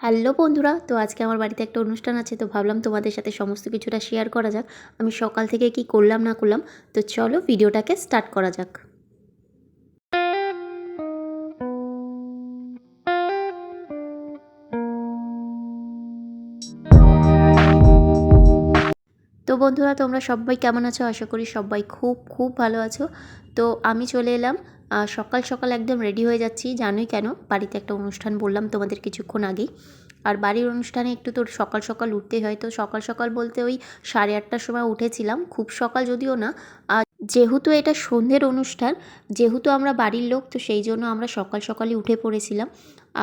Hello বন্ধুরা, তো আজকে আমার বাড়িতে একটা অনুষ্ঠান আছে, তো ভাবলাম তোমাদের সাথে সমস্ত কিছুটা শেয়ার করা যাক। আমি সকাল থেকে কি করলাম, না করলাম, তো চলো ভিডিওটাকে স্টার্ট করা যাক। তো বন্ধুরা, তোমরা সবাই কেমন আছো? আশা করি সবাই খুব খুব ভালো আছো। তো আমি চলে এলাম সকাল সকাল একদম রেডি হয়ে যাচ্ছি। জানোই কেন? বাড়িতে একটা অনুষ্ঠান বললাম তোমাদের কিছুক্ষণ আগেই। আর বাড়ির অনুষ্ঠানে একটু তোর সকাল সকাল উঠতেই হয়। তো সকাল সকাল বলতে ওই সাড়ে আটটার সময় উঠেছিলাম। খুব সকাল যদিও না। আর যেহেতু এটা সন্ধ্যের অনুষ্ঠান, যেহেতু আমরা বাড়ির লোক, তো সেই জন্য আমরা সকাল সকালই উঠে পড়েছিলাম।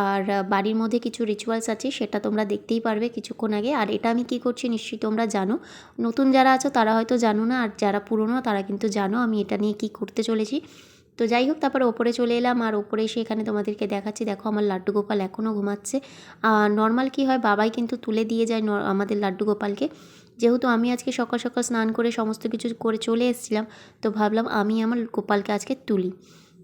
আর বাড়ির মধ্যে কিছু রিচুয়ালস আছে, সেটা তোমরা দেখতেই পারবে কিছুক্ষণ আগে। আর এটা আমি কি করছি নিশ্চয়ই তোমরা জানো। নতুন যারা আছো তারা হয়তো জানো না, আর যারা পুরনো তারা কিন্তু জানো আমি এটা নিয়ে কি করতে চলেছি। তো যাই হোক, তারপরে ওপরে চলে এলাম আর ওপরে এসে এখানে তোমাদেরকে দেখাচ্ছি। দেখো আমার লাড্ডু গোপাল এখনও ঘুমাচ্ছে। নর্মাল কি হয়, বাবাই কিন্তু তুলে দিয়ে যায় আমাদের লাড্ডু গোপালকে। যেহেতু আমি আজকে সকাল সকাল স্নান করে সমস্ত কিছু করে চলে এসেছিলাম, তো ভাবলাম আমি আমার গোপালকে আজকে তুলি।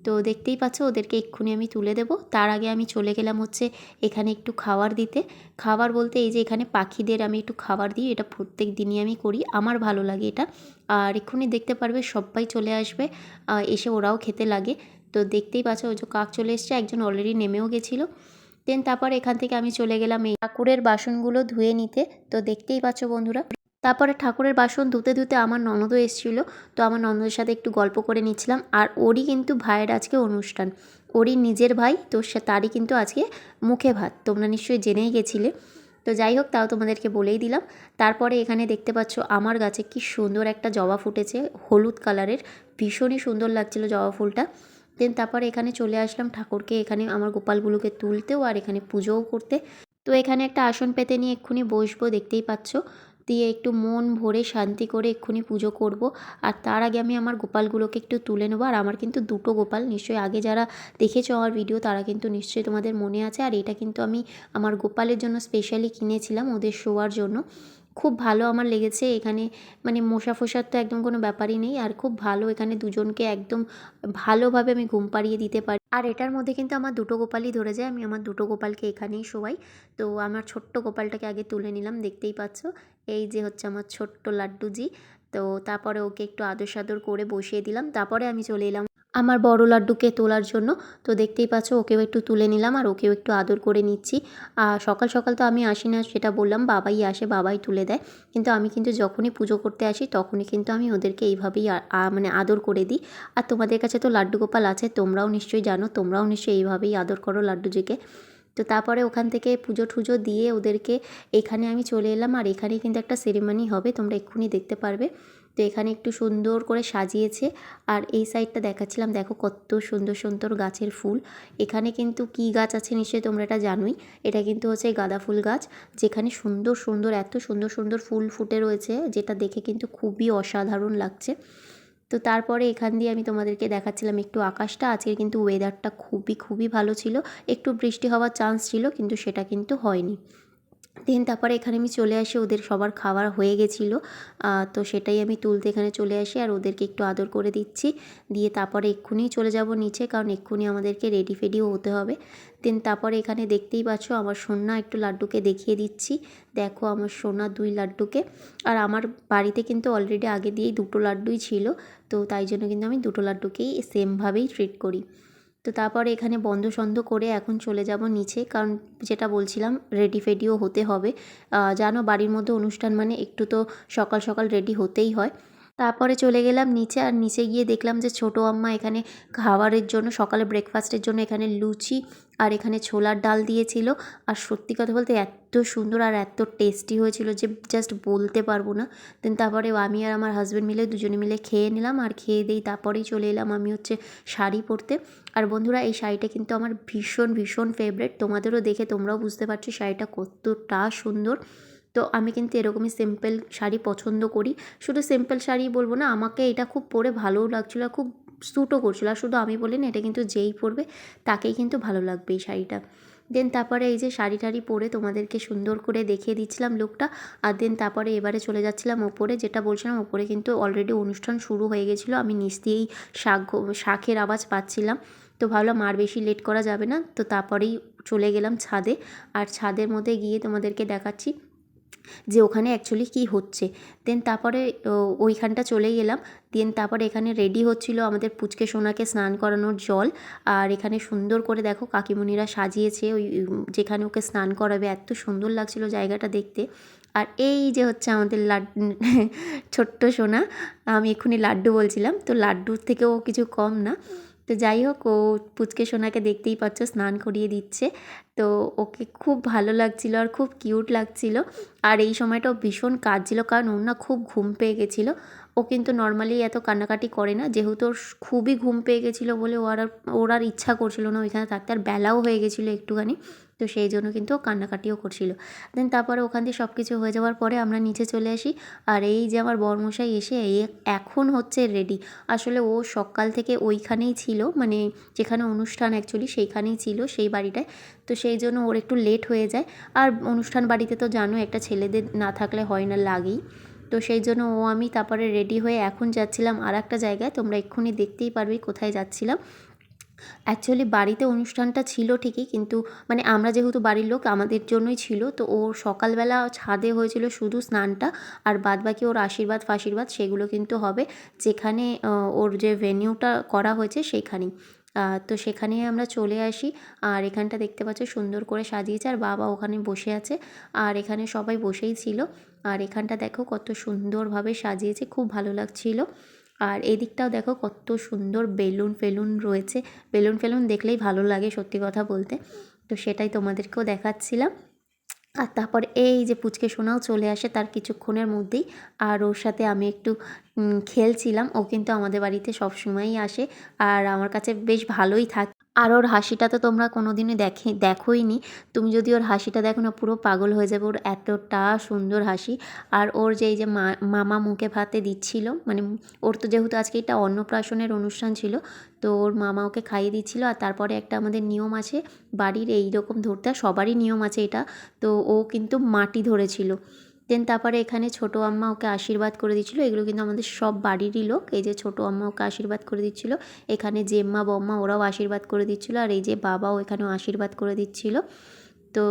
তো দেখতেই পাচ্ছ, ওদেরকে এক্ষুনি আমি তুলে দেবো। তার আগে আমি চলে গেলাম হচ্ছে এখানে একটু খাবার দিতে। খাবার বলতে এই যে এখানে পাখিদের আমি একটু খাবার দিই, এটা প্রত্যেক দিনই আমি করি। আমার ভালো লাগে এটা। আর এক্ষুনি দেখতে পারবে সবাই চলে আসবে এসে ওরাও খেতে লাগে। তো দেখতেই পাচ্ছ, ওই যে কাক চলে এসছে, একজন অলরেডি নেমেও গেছিল। দেন তারপর এখান থেকে আমি চলে গেলাম এই ঠাকুরের বাসনগুলো ধুয়ে নিতে। তো দেখতেই পাচ্ছ বন্ধুরা। তারপরে ঠাকুরের বাসন ধুতে ধুতে আমার ননদও এসেছিল। তো আমার ননদের সাথে একটু গল্প করে নিচ্ছিলাম। আর ওরই কিন্তু ভাইয়ের আজকে অনুষ্ঠান। ওরই নিজের ভাই, তো সে তারই কিন্তু আজকে মুখে ভাত। তোমরা নিশ্চয়ই জেনেই গেছিলে। তো যাই হোক, তাও তোমাদেরকে বলেই দিলাম। তারপরে এখানে দেখতে পাচ্ছ আমার গাছে কি সুন্দর একটা জবা ফুটেছে, হলুদ কালারের। ভীষণই সুন্দর লাগছিল জবা ফুলটা। দেন তারপরে এখানে চলে আসলাম ঠাকুরকে, এখানে আমার গোপালগুলোকে তুলতেও আর এখানে পুজোও করতে। তো এখানে একটা আসন পেতে নিয়ে এক্ষুনি বসবো, দেখতেই পাচ্ছ। দিয়ে একটু মন ভরে শান্তি করে এক্ষুনি পুজো করব। আর তার আগে আমি আমার গোপালগুলোকে একটু তুলে নেব। আর আমার কিন্তু দুটো গোপাল। নিশ্চয়ই আগে যারা দেখেছ আমার ভিডিও তারা কিন্তু নিশ্চয়ই তোমাদের মনে আছে। আর এটা কিন্তু আমি আমার গোপালের জন্য স্পেশালি কিনেছিলাম ওদের শোয়ার জন্য। খুব ভালো আমার লেগেছে। এখানে মানে মশা ফোসার তো একদম কোনো ব্যাপারই নেই। আর খুব ভালো এখানে দুজনকে একদম ভালোভাবে আমি ঘুম পাড়িয়ে দিতে পারি। আর এটার মধ্যে কিন্তু আমার দুটো গোপালই ধরে যায়, আমি আমার দুটো গোপালকে এখানেই শোয়াই। তো আমার ছোট্ট গোপালটাকে আগে তুলে নিলাম, দেখতেই পাচ্ছ? এই যে হচ্ছে আমার ছোট্ট লাড্ডুজি। তো তারপরে ওকে একটু আদর সাদর করে বসিয়ে দিলাম, তারপরে আমি চলে এলাম আমার বড় লাড্ডুকে তোলার জন্য। তো দেখতেই পাচ্ছ, ওকেও একটু তুলে নিলাম আর ওকেও একটু আদর করে নিচ্ছি। আর সকাল সকাল তো আমি আসি না, সেটা বললাম, বাবাই আসে, বাবাই তুলে দেয়। কিন্তু আমি কিন্তু যখনই পুজো করতে আসি, তখনই কিন্তু আমি ওদেরকে এইভাবেই মানে আদর করে দিই। আর তোমাদের কাছে তো লাড্ডু গোপাল আছে, তোমরাও নিশ্চয়ই জানো, তোমরাও নিশ্চয়ই এইভাবেই আদর করো লাড্ডুজিকে। তো তারপরে ওখান থেকে পুজো টুজো দিয়ে ওদেরকে এখানে আমি চলে এলাম। আর এখানে কিন্তু একটা সেরেমনি হবে, তোমরা এক্ষুনি দেখতে পারবে। তো এখানে একটু সুন্দর করে সাজিয়েছে। আর এই সাইডটা দেখাচ্ছিলাম, দেখো কত সুন্দর সুন্দর গাছের ফুল। এখানে কিন্তু কী গাছ আছে নিশ্চয়ই তোমরা এটা জানোই। এটা কিন্তু হচ্ছে গাঁদা ফুল গাছ, যেখানে সুন্দর সুন্দর, এত সুন্দর সুন্দর ফুল ফুটে রয়েছে, যেটা দেখে কিন্তু খুবই অসাধারণ লাগছে। তো তারপরে এখান দিয়ে আমি তোমাদেরকে দেখাচ্ছিলাম একটু আকাশটা। আজকের কিন্তু ওয়েদারটা খুবই খুবই ভালো ছিল। একটু বৃষ্টি হওয়ার চান্স ছিল, কিন্তু সেটা কিন্তু হয়নি। দেন তারপরে এখানে আমি চলে আসি, ওদের সবার খাবার হয়ে গেছিল। তো সেটাই আমি তুলতে এখানে চলে আসি আর ওদেরকে একটু আদর করে দিচ্ছি। দিয়ে তারপরে এক্ষুনি চলে যাব নিচে, কারণ এক্ষুনি আমাদেরকে রেডি ফেডিও হতে হবে। দেন তারপরে এখানে দেখতেই পাচ্ছ আমার সোনা একটু লাড্ডুকে দেখিয়ে দিচ্ছি। দেখো আমার সোনা দুই লাড্ডুকে। আর আমার বাড়িতে কিন্তু অলরেডি আগে দিয়েই দুটো লাড্ডুই ছিল, তো তাই জন্য কিন্তু আমি দুটো লাড্ডুকেই সেমভাবেই ট্রিট করি। তো তারপরে এখানে বন্ধ সন্ধ করে এখন চলে যাব নিচে, কারণ যেটা বলছিলাম রেডি ফেডিও হতে হবে। জানো বাড়ির মধ্যে অনুষ্ঠান মানে একটু তো সকাল সকাল রেডি হতেই হয়। তারপরে চলে গেলাম নিচে আর নিচে গিয়ে দেখলাম যে ছোটো আম্মা এখানে খাবারের জন্য, সকালে ব্রেকফাস্টের জন্য এখানে লুচি আর এখানে ছোলার ডাল দিয়েছিল। আর সত্যি কথা বলতে এত সুন্দর আর এত টেস্টি হয়েছিল যে জাস্ট বলতে পারব না। দেন তারপরে আমি আর আমার হাজব্যান্ড মিলে দুজনে মিলে খেয়ে নিলাম আর খেয়ে দিই তারপরেই চলে এলাম আমি হচ্ছে শাড়ি পরতে। আর বন্ধুরা, এই শাড়িটা কিন্তু আমার ভীষণ ভীষণ ফেভারেট তোমাদেরও দেখে তোমরাও বুঝতে পারছ শাড়িটা কতটা সুন্দর। তো আমি কিন্তু এরকমই সিম্পল শাড়ি পছন্দ করি। শুধু সিম্পল শাড়ি বলব না, আমাকে এটা খুব পরে ভালোও লাগছিল, খুব স্যুটও করছিল। আর শুধু আমি বলি না, এটা কিন্তু যেই পরবে, তাকেই কিন্তু ভালো লাগবে এই শাড়িটা। দেন তারপরে এই যে শাড়ি টাড়ি পরে তোমাদেরকে সুন্দর করে দেখিয়ে দিচ্ছিলাম লুকটা আর দেন তারপরে এবারে চলে যাচ্ছিলাম ওপরে, যেটা বলছিলাম ওপরে কিন্তু অলরেডি অনুষ্ঠান শুরু হয়ে গেছিল, আমি নিচ দিয়েই শাক শাঁখের আওয়াজ পাচ্ছিলাম। তো তো ভাবলাম আর বেশি লেট করা যাবে না, তো তারপরেই চলে গেলাম ছাদে। আর ছাদের মধ্যে গিয়ে তোমাদেরকে দেখাচ্ছি। যে ওখানে অ্যাকচুয়ালি কী হচ্ছে। দেন তারপরে ওইখানটা চলে গেলাম দেন তারপরে এখানে রেডি হচ্ছিল আমাদের পুচকে সোনাকে স্নান করানোর জল। আর এখানে সুন্দর করে দেখো কাকিমণিরা সাজিয়েছে ওই যেখানে ওকে স্নান করাবে। এত সুন্দর লাগছিল জায়গাটা দেখতে। আর এই যে হচ্ছে আমাদের লাড্ডু ছোট্ট সোনা, আমি এক্ষুনি লাড্ডু বলছিলাম। তো লাড্ডুর থেকেও কিছু কম না। তো যাই হোক, ও পুচকে সোনাকে দেখতেই পাচ্ছ, স্নান করিয়ে দিচ্ছে। তো ওকে খুব ভালো লাগছিল আর খুব কিউট লাগছিল। আর এই সময়টাও ভীষণ কাঁদছিল, কারণ ওর না খুব ঘুম পেয়ে গেছিল। ও কিন্তু নর্মালি এত কান্নাকাটি করে না, যেহেতু ওর খুবই ঘুম পেয়ে গেছিল বলে ও আর, ওর আর ইচ্ছা করছিল না ওইখানে থাকতে। আর বেলাও হয়ে গেছিল একটুখানি। তো সেই জন্য কিন্তু কান্নাকাটিও করছিল। দেন তারপরে ওখান থেকে সব কিছু হয়ে যাওয়ার পরে আমরা নিচে চলে আসি। আর এই যে আমার বরমশাই এসে এখন হচ্ছে রেডি আসলে ও সকাল থেকে ওইখানেই ছিল মানে যেখানে অনুষ্ঠান অ্যাকচুয়ালি সেইখানেই ছিল, সেই বাড়িটায়। তো সেই জন্য ওর একটু লেট হয়ে যায়। আর অনুষ্ঠান বাড়িতে তো জানো একটা ছেলেদের না থাকলে হয় না লাগেই। তো সেই জন্য ও আমি তারপরে রেডি হয়ে এখন যাচ্ছিলাম আর একটা জায়গায়। তোমরা এক্ষুনি দেখতেই পারবে কোথায় যাচ্ছিলাম। অ্যাকচুয়ালি বাড়িতে অনুষ্ঠানটা ছিল ঠিকই কিন্তু মানে আমরা যেহেতু বাড়ির লোক আমাদের জন্যই ছিল। তো ওর সকালবেলা ছাদে হয়েছিল শুধু স্নানটা আর বাদ বাকি ওর আশীর্বাদ ফাশীর্বাদ সেগুলো কিন্তু হবে। যেখানে ওর যে ভেনিউটা করা হয়েছে সেইখানেই আহ, তো সেখানে আমরা চলে আসি। আর এখানটা দেখতে পাচ্ছ সুন্দর করে সাজিয়েছে আর বাবা ওখানে বসে আছে। আর এখানে সবাই বসেই ছিল। আর এখানটা দেখো কত সুন্দরভাবে সাজিয়েছে খুব ভালো লাগছিল। আর এদিকটাও দেখো কত সুন্দর বেলুন ফেলুন রয়েছে। বেলুন ফেলুন দেখলেই ভালো লাগে সত্যি কথা বলতে। তো সেটাই তোমাদেরকেও দেখাচ্ছিলাম। আর তারপর এই যে পুচকে সোনাও চলে আসে তার কিছুক্ষণের মধ্যেই। আর ওর সাথে আমি একটু খেলছিলাম। ও কিন্তু আমাদের বাড়িতে সব সময়ই আসে। আর আমার কাছে বেশ ভালোই থাকে আর ওর হাসিটা তো তোমরা কোনোদিনই দেখে দেখোই নি তুমি যদি ওর হাসিটা দেখো না, পুরো পাগল হয়ে যাবে ওর এতটা সুন্দর হাসি। আর ওর যে এই যে মামা মুখে ভাতে দিচ্ছিল মানে ওর তো যেহেতু আজকে এটা অন্নপ্রাশনের অনুষ্ঠান ছিল, তো ওর মামা ওকে খাইয়ে দিচ্ছিল। আর তারপরে একটা আমাদের নিয়ম আছে, বাড়ির এই রকম ধরতে, সবারই নিয়ম আছে এটা, তো ও কিন্তু মাটি ধরেছিল। দেন তারপরে এখানে ছোটো আম্মা ওকে আশীর্বাদ করে দিচ্ছিল। এগুলো কিন্তু আমাদের সব বাড়িরই লোক। এই যে ছোটো আম্মা ওকে আশীর্বাদ করে দিচ্ছিল। এখানে জেম্মা, বম্মা ওরাও আশীর্বাদ করে দিচ্ছিল। আর এই যে বাবাও এখানেও আশীর্বাদ করে দিচ্ছিল। তো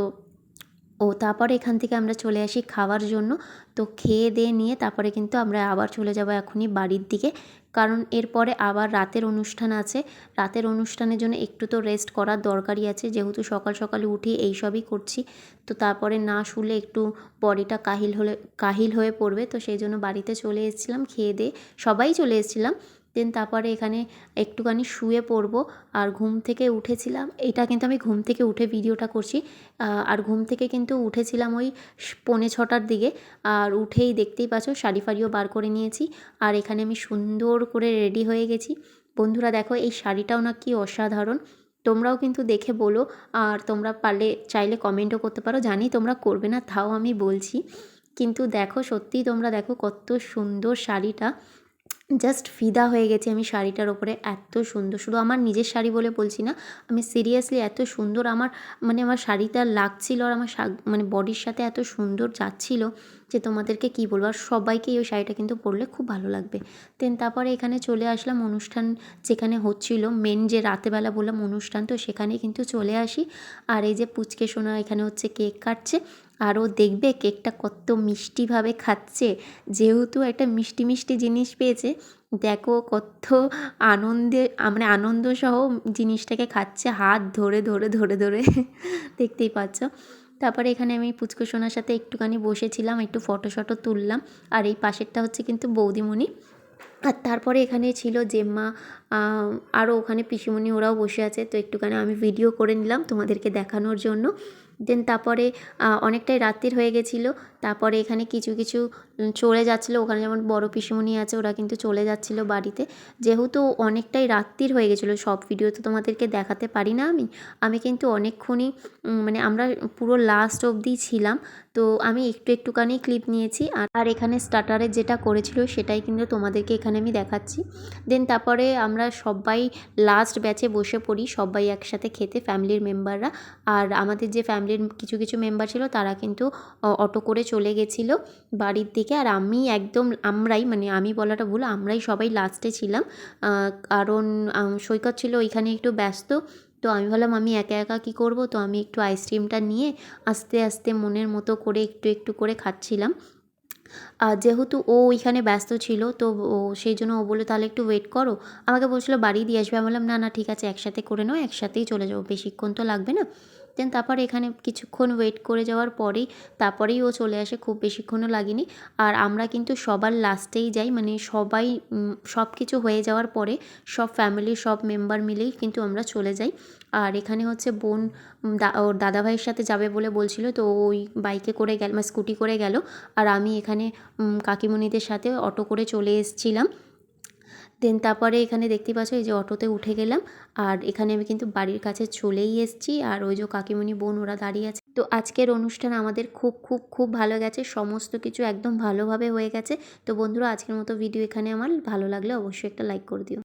ও তারপরে এখান থেকে আমরা চলে আসি খাওয়ার জন্য। তো খেয়ে দিয়ে নিয়ে তারপরে কিন্তু আমরা আবার চলে যাব এখনই বাড়ির দিকে। কারণ এরপরে আবার রাতের অনুষ্ঠান আছে। রাতের অনুষ্ঠানের জন্য একটু তো রেস্ট করার দরকারই আছে। যেহেতু সকাল সকালে উঠে এইসবই করছি, তো তারপরে না শুলে একটু বডিটা কাহিল হলে, কাহিল হয়ে পড়বে। তো সেই জন্য বাড়িতে চলে এসেছিলাম, খেয়ে দিয়ে সবাই চলে এসেছিলাম। দেন তারপরে এখানে একটুখানি শুয়ে পড়ব আর ঘুম থেকে উঠেছিলাম। এটা কিন্তু আমি ঘুম থেকে উঠে ভিডিওটা করছি। আর ঘুম থেকে কিন্তু উঠেছিলাম ওই পৌনে ছটার দিকে। আর উঠেই দেখতেই পাচ্ছ শাড়ি ফাড়িও বার করে নিয়েছি। আর এখানে আমি সুন্দর করে রেডি হয়ে গেছি। বন্ধুরা দেখো এই শাড়িটাও না কি অসাধারণ। তোমরাও কিন্তু দেখে বলো। আর তোমরা পারলে, চাইলে কমেন্টও করতে পারো। জানি তোমরা করবে না, তাও আমি বলছি। কিন্তু দেখো সত্যিই তোমরা দেখো কত সুন্দর শাড়িটা। জাস্ট ফিদা হয়ে গেছি আমি শাড়িটার ওপরে এত সুন্দর। শুধু আমার নিজের শাড়ি বলে বলছি না, আমি সিরিয়াসলি এত সুন্দর আমার মানে আমার শাড়িটা লাগছিল আর আমার মানে বডির সাথে এত সুন্দর যাচ্ছিল যে তোমাদেরকে কী বলব? আর সবাইকেই ওই শাড়িটা কিন্তু পরলে খুব ভালো লাগবে। দেন তারপরে এখানে চলে আসলাম অনুষ্ঠান যেখানে হচ্ছিল মেন যে রাতেবেলা বললাম অনুষ্ঠান, তো সেখানে কিন্তু চলে আসি। আর এই যে পুচকে সোনা এখানে হচ্ছে কেক কাটছে। আর ও দেখবে কেকটা কত মিষ্টিভাবে খাচ্ছে। যেহেতু একটা মিষ্টি মিষ্টি জিনিস পেয়েছে, দেখো কত আনন্দে মানে আনন্দ সহ জিনিসটাকে খাচ্ছে হাত ধরে ধরে ধরে ধরে। দেখতেই পাচ্ছ। তারপরে এখানে আমি পুচকু সোনার সাথে একটুখানি বসেছিলাম, একটু ফটো শটো তুললাম। আর এই পাশেরটা হচ্ছে কিন্তু বৌদিমণি। আর তারপরে এখানে ছিল জেম্মা আরও ওখানে পিসিমণি ওরাও বসে আছে। তো একটুখানি আমি ভিডিও করে নিলাম তোমাদেরকে দেখানোর জন্য। দেন তারপরে অনেকটাই রাত্রির হয়ে গেছিল। তারপরে এখানে কিছু কিছু চলে যাচ্ছিল। ওখানে যেমন বড় পিসিমণি আছে, ওরা কিন্তু চলে যাচ্ছিল বাড়িতে। যেহেতু অনেকটাই রাত্রির হয়ে গেছিল, সব ভিডিও তো তোমাদেরকে দেখাতে পারি না আমি। আমি কিন্তু অনেকক্ষণই মানে আমরা পুরো লাস্ট অবধি ছিলাম। তো আমি একটু একটুখানি ক্লিপ নিয়েছি আর এখানে স্টার্টারে যেটা করেছিল সেটাই কিন্তু তোমাদেরকে এখানে আমি দেখাচ্ছি। দেন তারপরে আমরা সবাই লাস্ট ব্যাচে বসে পড়ি, সবাই একসাথে খেতে ফ্যামিলির মেম্বাররা আর আমাদের যে ফ্যামিলির কিছু কিছু মেম্বার ছিল তারা কিন্তু অটো করে চলে গেছিল বাড়ির দিকে। আর আমি একদম, আমরাই মানে আমি বলাটা ভুল, আমরাই সবাই লাস্টে ছিলাম। কারণ সৈকত ছিল ওইখানে একটু ব্যস্ত। তো আমি ভাবলাম, আমি একা একা কী করব? তো আমি একটু আইসক্রিমটা নিয়ে আস্তে আস্তে মনের মতো করে একটু একটু করে খাচ্ছিলাম। আর যেহেতু ও ওইখানে ব্যস্ত ছিল, তো ও সেই জন্য ও বলল, তাহলে একটু ওয়েট করো। আমাকে বলছিলো, বাড়ি দিয়ে আসবে। আমি বললাম, না না, ঠিক আছে, একসাথে করে নাও, একসাথেই চলে যাব। বেশিক্ষণ তো লাগবে না। দেন তারপরে এখানে কিছুক্ষণ ওয়েট করে যাওয়ার পরেই তারপরেই ও চলে আসে, খুব বেশিক্ষণও লাগেনি। আর আমরা কিন্তু সবার লাস্টেই যাই মানে সবাই সব কিছু হয়ে যাওয়ার পরে সব ফ্যামিলির সব মেম্বার মিলেই কিন্তু আমরা চলে যাই। আর এখানে হচ্ছে বোন ওর দাদাভাইয়ের সাথে যাবে বলে বলছিল, তো ওই বাইকে করে গেল মানে স্কুটি করে গেল। আর আমি এখানে কাকিমণিদের সাথে অটো করে চলে এসেছিলাম। দেন তারপরে এখানে দেখতে পাচ্ছ এই যে অটোতে উঠে গেলাম। আর এখানে আমি কিন্তু বাড়ির কাছে চলেই এসেছি। আর ওই যে কাকিমণি বোন ওরা দাঁড়িয়ে আছে। তো আজকের অনুষ্ঠান আমাদের খুব খুব খুব ভালো গেছে। সমস্ত কিছু একদম ভালোভাবে হয়ে গেছে। তো বন্ধুরা, আজকের মতো ভিডিও এখানে আমার। ভালো লাগলে অবশ্যই একটা লাইক করে দিও।